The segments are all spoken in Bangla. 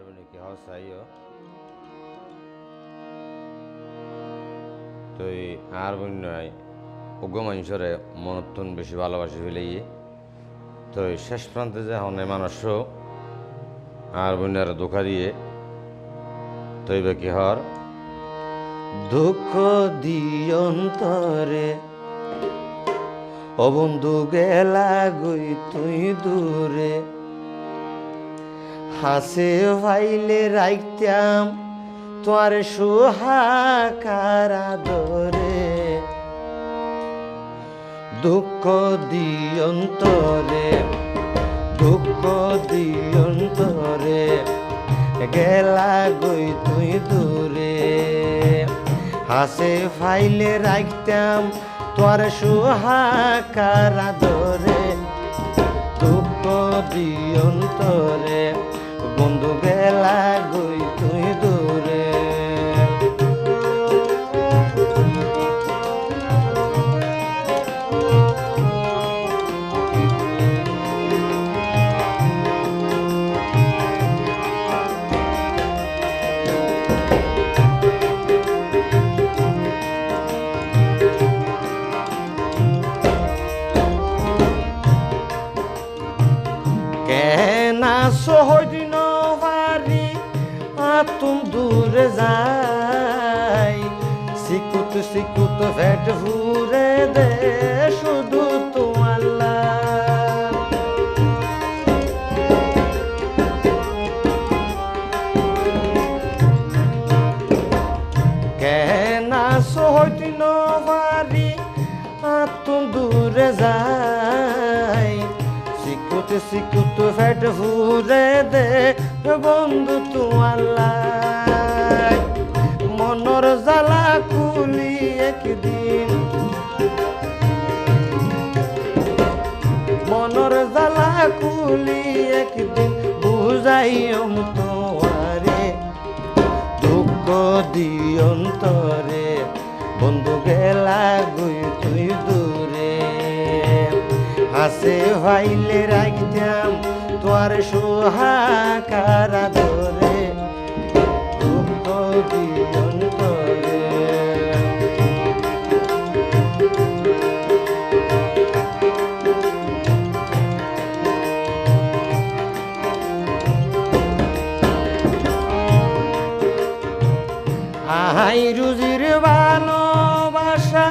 আর বনে কি হসাইও তো এই আর বন নয় উগ্র মানুষরে মনত্তন বেশি ভালোবাসি ফেলে তো শেষ প্রান্তে যে হনে মানুষও আর বন্যার ধোকা দিয়ে তো এই কি হর দুঃখ দিয়ন্তরে ও বন্ধু গেলা গই তুই দূরে। হাসে ভাইলে রাইতাম তোর সোহাকারা দরে দুঃখ দিয়ন্তরে দুঃখ দিয়ন্তরে, গেলা গই তুই দূরে। হাসে ফাইলে রাখতাম তোর সোহাকারা দরে দুঃখ দিয়ন্তরে আতুম দূরে যাই। সিকুত সিকুত, ভেট ভুরে দে শুধু কেনা সহদিন বাড়ি আতুম দূরে যাই। দে বন্ধু তোমার মনর জ্বালা কুলি একদিন। মনর জ্বালা কুলি একদিন বুঝাইম তোমারে। দুঃখ দিয়ন্তরে, বন্ধু গেলা গুই তুই হাসে ভাইলে রাখতাম তোর সোহাকারা ধরে দুঃখ দিয়ন্তরে আহাই রুজির ভালোবাসা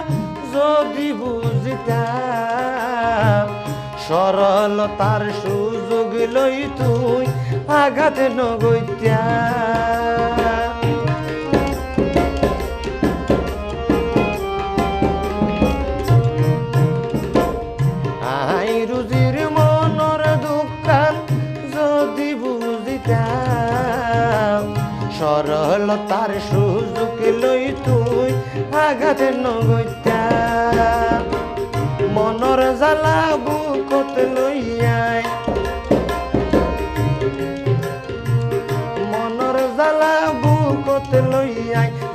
যদি বুঝতাম সরলতার সুযোগ লই তুই আঘাত নগত্যা বুঝিতাম, সরলতার সুযোগ লই তুই আঘাত নগত্যা মনর জ্বালা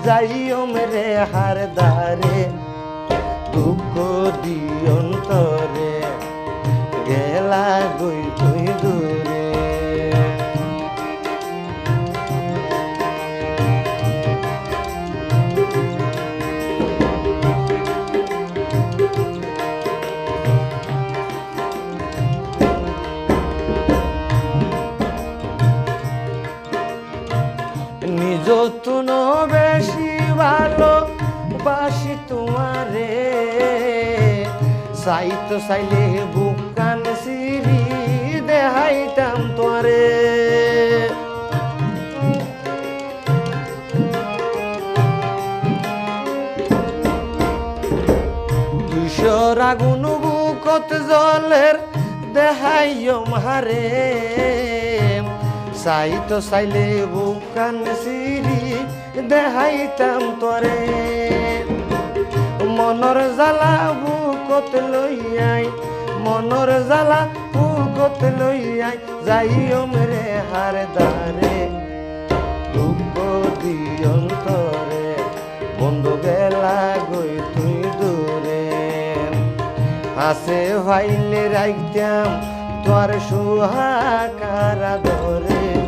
যাইও মেরে হার দারে দুঃখ দিয়ন্তরে নিজ তুন বেশি ভালো বাসি তোমারে। সাইত সাইলে বুকান সিরি দেহাইতাম তোরে দুশোর আগুন বুকত জলের দেহাইয়ম হারে সাইত সাইলে বুকান সিরি দেহাইতাম তোরে। মনর জ্বালা বুকত লইয়াই মনর জ্বালা বুকত লইয়াই যাইও মেরে হার দারে দুঃখ দিয়ন্তরে বন্ধু গেলা গই তুই দূরে হাসে ভাইলে রাইতাম তোর সুহাকারা ধরে